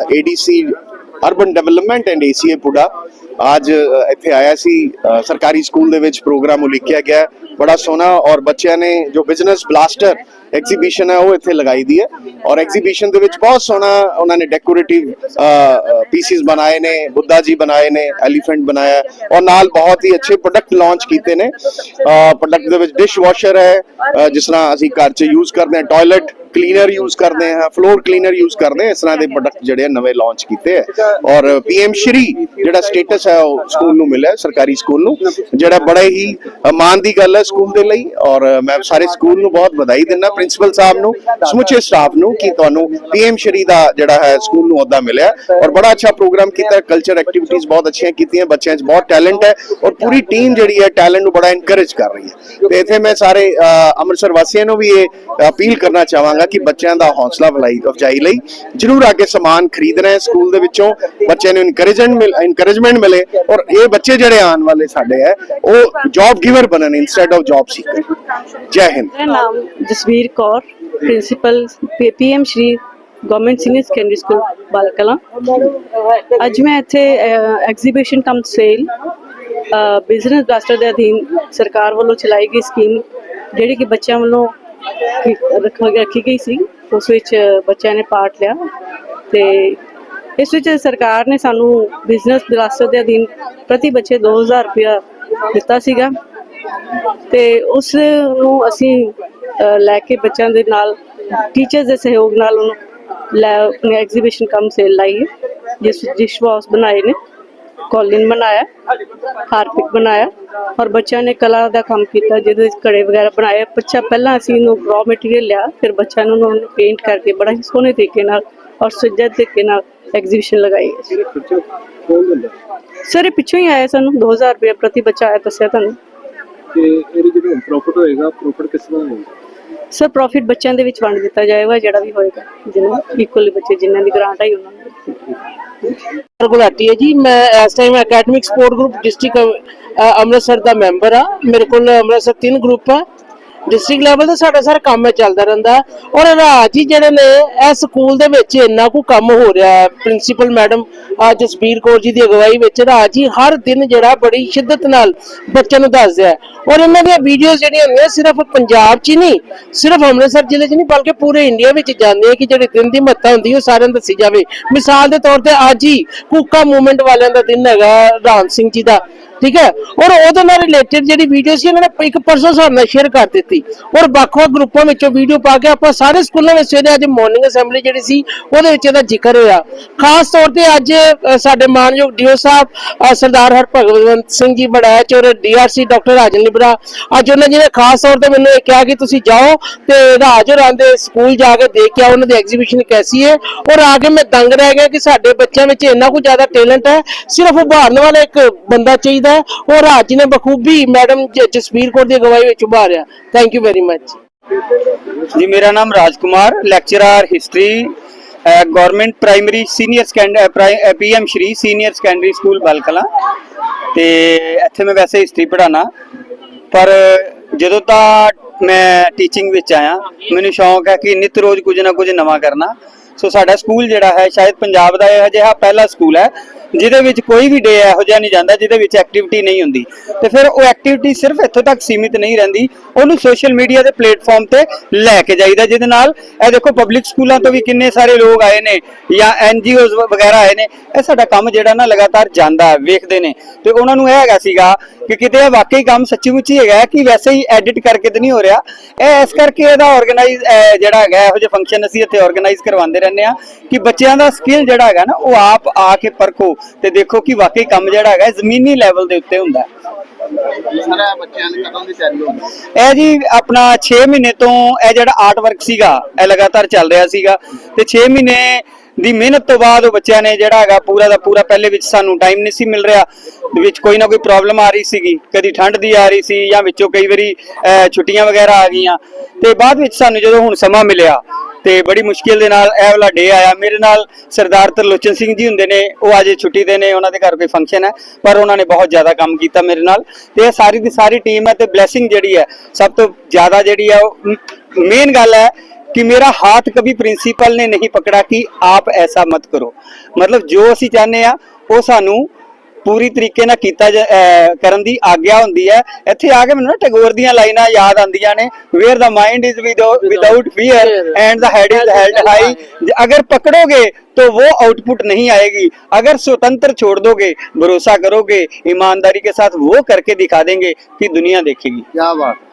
ADC urban development and ACA PUDA ਅੱਜ ਇੱਥੇ ਆਇਆ ਸੀ ਸਰਕਾਰੀ ਸਕੂਲ ਦੇ ਵਿੱਚ ਪ੍ਰੋਗਰਾਮ ਉਲੀਕਿਆ ਗਿਆ ਬੜਾ ਸੋਹਣਾ ਔਰ ਬੱਚਿਆਂ ਨੇ ਜੋ ਬਿਜ਼ਨਸ ਬਲਾਸਟਰ ਐਗਜ਼ੀਬਿਸ਼ਨ ਹੈ ਉਹ ਇੱਥੇ ਲਗਾਈ ਦੀ ਹੈ ਔਰ ਐਗਜ਼ੀਬਿਸ਼ਨ ਦੇ ਵਿੱਚ ਬਹੁਤ ਸੋਹਣਾ ਉਹਨਾਂ ਨੇ ਡੈਕੋਰੇਟਿਵ ਪੀਸਿਸ ਬਣਾਏ ਨੇ ਬੁੱਧਾ ਜੀ ਬਣਾਏ ਨੇ ਐਲੀਫੈਂਟ ਬਣਾਇਆ ਔਰ ਨਾਲ ਬਹੁਤ ਹੀ ਅੱਛੇ ਪ੍ਰੋਡਕਟ ਲਾਂਚ ਕੀਤੇ ਨੇ ਪ੍ਰੋਡਕਟ ਦੇ ਵਿੱਚ ਡਿਸ਼ ਵਾਸ਼ਰ ਹੈ ਜਿਸ ਤਰ੍ਹਾਂ ਅਸੀਂ ਘਰ 'ਚ ਯੂਜ਼ ਕਰਦੇ ਹਾਂ ਟਾਇਲਟ ਕਲੀਨਰ ਯੂਜ਼ ਕਰਦੇ ਹਾਂ ਫਲੋਰ ਕਲੀਨਰ ਯੂਜ਼ ਕਰਦੇ ਹਾਂ ਇਸ ਤਰ੍ਹਾਂ ਦੇ ਪ੍ਰੋਡਕਟ ਜਿਹੜੇ ਆ ਨਵੇਂ ਲਾਂਚ ਕੀਤੇ ਹੈ ਔਰ ਪੀਐਮ ਸ਼੍ਰੀ ਜਿਹੜਾ ਸਟੇਟਸ ਹੈ ਉਹ ਸਕੂਲ ਨੂੰ ਮਿਲਿਆ ਸਰਕਾਰੀ ਸਕੂਲ ਨੂੰ ਜਿਹੜਾ ਬੜਾ ਹੀ ਮਾਣ ਦੀ ਗੱਲ ਹੈ ਸਕੂਲ ਦੇ ਲਈ। ਔਰ ਮੈਂ ਸਾਰੇ ਸਕੂਲ ਨੂੰ ਬਹੁਤ ਵਧਾਈ ਦਿੰਦਾ ਪ੍ਰਿੰਸੀਪਲ ਸਾਹਿਬ ਨੂੰ ਸਮੁੱਚੇ ਸਟਾਫ ਨੂੰ ਕਿ ਤੁਹਾਨੂੰ ਪੀਐਮ ਸ਼੍ਰੀ ਦਾ ਜਿਹੜਾ ਹੈ ਸਕੂਲ ਨੂੰ ਅਹੁਦਾ ਮਿਲਿਆ। ਔਰ ਬੜਾ ਅੱਛਾ ਪ੍ਰੋਗਰਾਮ ਕੀਤਾ ਕਲਚਰ ਐਕਟੀਵਿਟੀਜ਼ ਬਹੁਤ ਅੱਛੀਆਂ ਕੀਤੀਆਂ ਬੱਚਿਆਂ 'ਚ ਬਹੁਤ ਟੈਲੈਂਟ ਹੈ ਔਰ ਪੂਰੀ ਟੀਮ ਜਿਹੜੀ ਹੈ ਟੈਲੈਂਟ ਨੂੰ ਬੜਾ ਇਨਕਰੇਜ ਕਰ ਰਹੀ ਹੈ। ਤੇ ਇੱਥੇ ਮੈਂ ਸਾਰੇ ਅੰਮ੍ਰਿਤਸਰ ਵਾਸੀਆਂ ਨੂੰ ਵੀ ਇਹ ਅਪੀਲ ਕਰਨਾ ਚਾਹਾਂਗਾ ਕਿ ਬੱਚਿਆਂ ਦਾ ਹੌਸਲਾ ਅਫਲਾਈ ਅਫਜਾਈ ਲਈ ਜਰੂਰ ਆ ਸਮਾਨ ਖਰੀਦਣਾ ਹੈ ਸਕੂਲ ਦੇ ਵਿੱਚੋਂ। ਬੱਚਿਆਂ ਨੂੰ ਇਨਕਰੇਜਮੈਂਟ ਮਿਲ ਇਨਕਰੇਜਮੈਂਟ ਮਿਲੇ ਔਰ ਇਹ ਬੱਚੇ ਜਿਹੜੇ ਆਉਣ ਵਾਲੇ ਸਾਡੇ ਹੈ, ਉਹ ਜੌਬ ਗਿਵਰ ਬਣਨ instead of job seeker Jai Hind. ਮੇਰਾ ਨਾਮ Jasvir Kaur principal PM Shri government senior secondary school Balkala. ਅੱਜ ਮੈਂ ਇੱਥੇ exhibition cum sale business blaster ਦੇ ਅਧੀਨ ਸਰਕਾਰ ਵੱਲੋਂ ਚਲਾਈ ਗਈ ਸਕੀਮ ਜਿਹੜੀ ਕਿ ਬੱਚਿਆਂ ਵੱਲੋਂ ਕੀ- ਰੱਖ- ਰੱਖੀ ਗਈ ਸੀ। ਉਸ ਵਿੱਚ ਬੱਚਿਆਂ ਨੇ ਪਾਰਟ ਲਿਆ ਤੇ ਇਸ ਵਿੱਚ ਸਰਕਾਰ ਨੇ ਸਾਨੂੰ ਬਿਜ਼ਨਸ ਬਲਾਸਟਰ ਦੇ ਅਧੀਨ ਪ੍ਰਤੀ ਬੱਚੇ 2000 ਰੁਪਇਆ ਦਿੱਤਾ ਸੀਗਾ ਤੇ ਉਸ ਨੂੰ ਅਸੀਂ ਲੈ ਕੇ ਬੱਚਿਆਂ ਦੇ ਨਾਲ ਟੀਚਰਸ ਦੇ ਸਹਿਯੋਗ ਨਾਲ ਉਹਨੂੰ ਲੈ ਆਪਣੀ ਐਗਜ਼ੀਬਿਸ਼ਨ ਕਮ ਸੇਲ ਲਾਈ ਜਿਸ ਡਿਸ਼ ਵਾਸ਼ ਬਣਾਏ ਨੇ। ਕੋਲਿਨ ਬਣਾਇਆ ਹਾਰਪਿਕ ਬਣਾਇਆ ਔਰ ਬੱਚਿਆਂ ਨੇ ਕਲਾ ਦਾ ਕੰਮ ਕੀਤਾ ਜਿਹਦੇ ਵਿੱਚ ਕੜੇ ਵਗੈਰਾ ਬਣਾਏ। ਬੱਚਾ ਪਹਿਲਾਂ ਅਸੀਂ ਇਹਨੂੰ ਰॉ ਮਟੀਰੀਅਲ ਲਿਆ ਫਿਰ ਬੱਚਿਆਂ ਨੂੰ ਉਹਨੂੰ ਪੇਂਟ ਕਰਕੇ ਬੜਾ ਹੀ ਸੋਹਣੇ ਤਰੀਕੇ ਨਾਲ ਔਰ ਸੁਜੱਜ ਤਰੀਕੇ ਨਾਲ ਐਗਜ਼ੀਬਿਸ਼ਨ ਲਗਾਈ ਹੈ। ਸਰ ਇਹ ਪਿੱਛੋਂ ਹੀ ਆਇਆ ਸਾਨੂੰ 2000 ਰੁਪਏ ਪ੍ਰਤੀ ਬੱਚਾ ਆਇਆ ਦੱਸਿਆ ਤੁਹਾਨੂੰ। ਤੇ ਇਹਦੀ ਜਿਹੜਾ ਪ੍ਰੋਫਿਟ ਹੋਏਗਾ ਪ੍ਰੋਫਿਟ ਕਿਸ ਤਰ੍ਹਾਂ ਹੋਏਗਾ? ਸਰ ਪ੍ਰੋਫਿਟ ਬੱਚਿਆਂ ਦੇ ਵਿੱਚ ਵੰਡ ਦਿੱਤਾ ਜਾਏਗਾ ਜਿਹੜਾ ਵੀ ਹੋਏਗਾ ਜਿਹਨੂੰ ਇਕੁਅਲੀ ਬੱਚੇ ਜਿਨ੍ਹਾਂ ਦੀ ਗ੍ਰਾਂਟ ਆਈ ਉਹਨਾਂ ਨੂੰ। ਗੁਲਾਟੀ ਹੈ ਜੀ। ਮੈਂ ਇਸ time academic support group district Amritsar ਦਾ ਮੈਂਬਰ ਆ ਮੇਰੇ ਕੋਲ ਅੰਮ੍ਰਿਤਸਰ ਤਿੰਨ ਗਰੁੱਪ ਆ ਡਿਸਟ੍ਰਿਕਟ ਲੈਵਲ ਤੇ ਸਾਡਾ ਸਾਰਾ ਕੰਮ ਚੱਲਦਾ ਰਹਿੰਦਾ। ਔਰ ਰਾਜ ਹੀ ਜਿਹੜੇ ਨੇ, ਇਹ ਸਕੂਲ ਦੇ ਵਿੱਚ ਇੰਨਾ ਕੁ ਕੰਮ ਹੋ ਰਿਹਾ ਹੈ। ਪ੍ਰਿੰਸੀਪਲ ਮੈਡਮ ਜਸਬੀਰ ਕੌਰ ਜੀ ਦੀ ਅਗਵਾਈ ਵਿੱਚ ਰਾਜ ਹੀ ਹਰ ਦਿਨ ਜਿਹੜਾ ਬੜੀ ਸ਼ਿੱਦਤ ਨਾਲ ਬੱਚਿਆਂ ਨੂੰ ਦੱਸਦਾ ਹੈ। ਔਰ ਇਹਨਾਂ ਦੀਆਂ ਵੀਡੀਓਜ਼ ਜਿਹੜੀਆਂ ਹੁੰਦੀਆਂ, ਸਿਰਫ ਪੰਜਾਬ 'ਚ ਹੀ ਨਹੀਂ, ਸਿਰਫ ਅੰਮ੍ਰਿਤਸਰ ਜ਼ਿਲ੍ਹੇ 'ਚ ਨਹੀਂ, ਬਲਕਿ ਪੂਰੇ ਇੰਡੀਆ ਵਿੱਚ ਜਾਂਦੇ ਕਿ ਜਿਹੜੇ ਦਿਨ ਦੀ ਮਹੱਤਤਾ ਹੁੰਦੀ ਉਹ ਸਾਰਿਆਂ ਨੂੰ ਦੱਸੀ ਜਾਵੇ। ਮਿਸਾਲ ਦੇ ਤੌਰ ਤੇ ਅੱਜ ਹੀ ਕੂਕਾ ਮੂਵਮੈਂਟ ਵਾਲਿਆਂ ਦਾ ਦਿਨ ਹੈਗਾ, ਰਾਮ ਸਿੰਘ ਜੀ ਦਾ। ਠੀਕ ਹੈ? ਔਰ ਉਹਦੇ ਨਾਲ ਰਿਲੇਟਡ ਜਿਹੜੀ ਵੀਡੀਓ ਸੀ ਇਹਨਾਂ ਨੇ ਇੱਕ ਪਰਸੋਂ ਸਾਡੇ ਨਾਲ ਸ਼ੇਅਰ ਕਰ ਦਿੱਤੀ। ਔਰ ਵੱਖ-ਵੱਖ ਗਰੁੱਪਾਂ ਵਿੱਚੋਂ ਵੀਡੀਓ ਪਾ ਕੇ ਆਪਾਂ ਸਾਰੇ ਸਕੂਲਾਂ ਵਿੱਚ ਸਵੇਰੇ ਅੱਜ ਮਾਰਨਿੰਗ ਅਸੈਂਬਲੀ ਜਿਹੜੀ ਸੀ ਉਹਦੇ ਵਿੱਚ ਇਹਦਾ ਜ਼ਿਕਰ ਹੋਇਆ। ਖਾਸ ਤੌਰ ਤੇ ਅੱਜ ਸਾਡੇ ਮਾਨਯੋਗ ਡੀਓ ਸਾਹਿਬ ਅ, ਸਰਦਾਰ ਹਰਭਗਵੰਤ ਸਿੰਘ ਜੀ ਬੜੈਚ ਔਰ ਡੀਆਰਸੀ ਡਾਕਟਰ ਰਾਜਨ ਲਿਬਰਾ। ਅੱਜ ਉਹਨਾਂ ਜੀ ਨੇ ਖਾਸ ਤੌਰ ਤੇ ਮੈਨੂੰ ਇਹ ਕਿਹਾ ਕਿ ਤੁਸੀਂ ਜਾਓ ਤੇ ਰਾਜ ਹੋਰਾਂ ਦੇ ਸਕੂਲ ਜਾ ਕੇ ਦੇਖ ਕੇ ਆਓ ਉਹਨਾਂ ਦੀ ਐਗਜ਼ੀਬਿਸ਼ਨ ਕੈਸੀ ਹੈ। ਔਰ ਆ ਕੇ ਮੈਂ ਦੰਗ ਰਹਿ ਗਿਆ ਕਿ ਸਾਡੇ ਬੱਚਿਆਂ ਵਿੱਚ ਇੰਨਾ ਕੁ ਜ਼ਿਆਦਾ ਟੈਲੈਂਟ ਹੈ ਸਿਰਫ ਉਭਾਰਨ ਵਾਲਾ ਇੱਕ ਬੰਦਾ ਚਾਹੀਦਾ ਚਾਹੀਦਾ ਉਹ ਰਾਜ ਨੇ ਬਖੂਬੀ ਮੈਡਮ ਜਸਵੀਰ ਕੌਰ ਦੀ ਅਗਵਾਈ ਵਿੱਚ ਉਭਾਰਿਆ ਥੈਂਕ ਯੂ ਵੈਰੀ ਮੱਚ ਜੀ, ਮੇਰਾ ਨਾਮ Rajkumar lecturer history government primary senior PM Shri senior secondary school Balkala ਤੇ ਇੱਥੇ ਮੈਂ ਵੈਸੇ ਹਿਸਟਰੀ ਪੜਾਣਾ ਪਰ ਜਦੋਂ ਤਾਂ ਮੈਂ ਟੀਚਿੰਗ ਵਿੱਚ ਆਇਆ, ਮੈਨੂੰ ਸ਼ੌਂਕ ਹੈ ਕਿ ਨਿਤ ਰੋਜ਼ ਕੁਝ ਨਾ ਕੁਝ ਨਵਾਂ ਕਰਨਾ। ਸੋ ਸਾਡਾ ਸਕੂਲ ਜਿਹੜਾ ਹੈ, ਸ਼ਾਇਦ ਪੰਜਾਬ ਦਾ ਇਹ ਜਿਹਾ ਪਹਿਲਾ ਸਕੂਲ ਹੈ, ਜਿਹਦੇ ਵਿੱਚ ਕੋਈ ਵੀ ਡੇ ਇਹੋ ਜਿਹਾ ਨਹੀਂ ਜਾਂਦਾ, ਜਿਹਦੇ ਵਿੱਚ ਐਕਟੀਵਿਟੀ ਨਹੀਂ ਹੁੰਦੀ। ਤੇ ਫਿਰ ਉਹ ਐਕਟੀਵਿਟੀ ਸਿਰਫ ਇੱਥੋਂ ਤੱਕ ਸੀਮਿਤ ਨਹੀਂ ਰਹਿੰਦੀ, ਉਹਨੂੰ ਸੋਸ਼ਲ ਮੀਡੀਆ ਦੇ ਪਲੇਟਫਾਰਮ ਤੇ ਲੈ ਕੇ ਜਾਈਦਾ, ਜਿਹਦੇ ਨਾਲ ਇਹ ਦੇਖੋ ਪਬਲਿਕ ਸਕੂਲਾਂ ਤੋਂ ਵੀ ਕਿੰਨੇ ਸਾਰੇ ਲੋਕ ਆਏ ਨੇ, ਜਾਂ ਐਨਜੀਓਜ਼ ਵਗੈਰਾ ਆਏ ਨੇ, ਇਹ ਸਾਡਾ ਕੰਮ ਜਿਹੜਾ ਨਾ ਲਗਾਤਾਰ ਜਾਂਦਾ ਹੈ, ਵੇਖਦੇ ਨੇ। ਤੇ ਉਹਨਾਂ ਨੂੰ ਇਹ ਹੈਗਾ ਸੀਗਾ ਕਿ ਕਿਤੇ ਇਹ ਵਾਕਈ ਕੰਮ ਸੱਚੀ ਮੁੱਚੀ ਹੈਗਾ ਕਿ ਵੈਸੇ ਹੀ ਐਡਿਟ ਕਰਕੇ ਤੇ ਨਹੀਂ ਹੋ ਰਿਹਾ। ਇਹ ਇਸ ਕਰਕੇ ਇਹਦਾ ਆਰਗੇਨਾਈਜ਼ ਜਿਹੜਾ ਹੈਗਾ ਇਹੋ ਜਿਹੇ ਫੰਕਸ਼ਨ ਅਸੀਂ ਇੱਥੇ ਆਰਗੇਨਾਈਜ਼ ਕਰਵਾਉਂਦੇ ਰਹਿੰਦੇ ਆ ਕਿ ਬੱਚਿਆਂ ਦਾ ਸਕਿੱਲ ਜਿਹੜਾ ਹੈਗਾ ਨਾ ਉਹ ਆਪ ਆ ਕੇ ਪਰਖੋ ਤੇ ਦੇਖੋ ਕਿ ਵਾਕਈ ਕੰਮ ਜਿਹੜਾ ਹੈਗਾ ਜ਼ਮੀਨੀ ਲੈਵਲ ਦੇ ਉੱਤੇ ਹੁੰਦਾ ਸਾਰਾ ਬੱਚਿਆਂ ਕਦੋਂ ਦੀ ਇਹ ਜੀ ਆਪਣਾ 6 ਮਹੀਨੇ ਤੋਂ ਇਹ ਜਿਹੜਾ ਆਰਟ ਵਰਕ ਸੀਗਾ ਇਹ ਲਗਾਤਾਰ ਚੱਲ ਰਿਹਾ ਸੀਗਾ ਤੇ 6 ਮਹੀਨੇ ਦੀ ਮਿਹਨਤ ਤੋਂ ਬਾਅਦ ਉਹ ਬੱਚਿਆਂ ਨੇ ਜਿਹੜਾ ਹੈਗਾ ਪੂਰਾ ਦਾ ਪੂਰਾ ਪਹਿਲੇ ਵਿੱਚ ਸਾਨੂੰ ਟਾਈਮ ਨਹੀਂ ਸੀ ਮਿਲ ਰਿਹਾ ਵਿੱਚ ਕੋਈ ਨਾ ਕੋਈ ਪ੍ਰੋਬਲਮ ਆ ਰਹੀ ਸੀਗੀ। ਕਦੀ ਠੰਡ ਦੀ ਆ ਰਹੀ ਸੀ ਜਾਂ ਵਿੱਚੋਂ ਕਈ ਵਾਰੀ ਛੁੱਟੀਆਂ ਵਗੈਰਾ ਆ ਗਈਆਂ। ਤੇ ਬਾਅਦ ਵਿੱਚ ਸਾਨੂੰ ਜਦੋਂ ਹੁਣ ਸਮਾਂ ਮਿਲਿਆ ਤੇ ਬੜੀ ਮੁਸ਼ਕਿਲ ਦੇ ਨਾਲ ਇਹ ਵਾਲਾ ਡੇ ਆਇਆ। ਮੇਰੇ ਨਾਲ ਸਰਦਾਰ ਤਰਲੋਚਨ ਸਿੰਘ ਜੀ ਹੁੰਦੇ ਨੇ, ਉਹ ਅੱਜ ਛੁੱਟੀ ਦੇ ਨੇ, ਉਹਨਾਂ ਦੇ ਘਰ ਕੋਈ ਫੰਕਸ਼ਨ ਹੈ, ਪਰ ਉਹਨਾਂ ਨੇ ਬਹੁਤ ਜ਼ਿਆਦਾ ਕੰਮ ਕੀਤਾ ਮੇਰੇ ਨਾਲ। ਤੇ ਇਹ ਸਾਰੀ ਦੀ ਸਾਰੀ ਟੀਮ ਹੈ ਤੇ ਬਲੇਸਿੰਗ ਜਿਹੜੀ ਹੈ, ਸਭ ਤੋਂ ਜ਼ਿਆਦਾ ਜਿਹੜੀ ਹੈ ਉਹ ਮੇਨ ਗੱਲ ਹੈ कि मेरा हाथ कभी प्रिंसिपल ने नहीं पकड़ा कि आप ऐसा मत करो मतलब ਜੋ ਅਸੀਂ ਚਾਹੁੰਦੇ ਆ ਉਹ ਸਾਨੂੰ ਪੂਰੀ ਤਰੀਕੇ ਨਾਲ ਕੀਤਾ ਜਾ- ਅਹ ਕਰਨ ਦੀ ਆਗਿਆ ਹੁੰਦੀ ਹੈ ਇੱਥੇ ਆ ਕੇ ਮੈਨੂੰ ਨਾ ਟੈਗੋਰ ਦੀਆਂ ਲਾਈਨਾਂ ਯਾਦ ਆਉਂਦੀਆਂ ਨੇ where the mind is without fear and the head is held high अगर पकड़ोगे तो वो आउटपुट नहीं आएगी अगर स्वतंत्र छोड़ दोगे भरोसा करोगे ईमानदारी के साथ वो करके दिखा देंगे कि दुनिया देखेगी क्या बात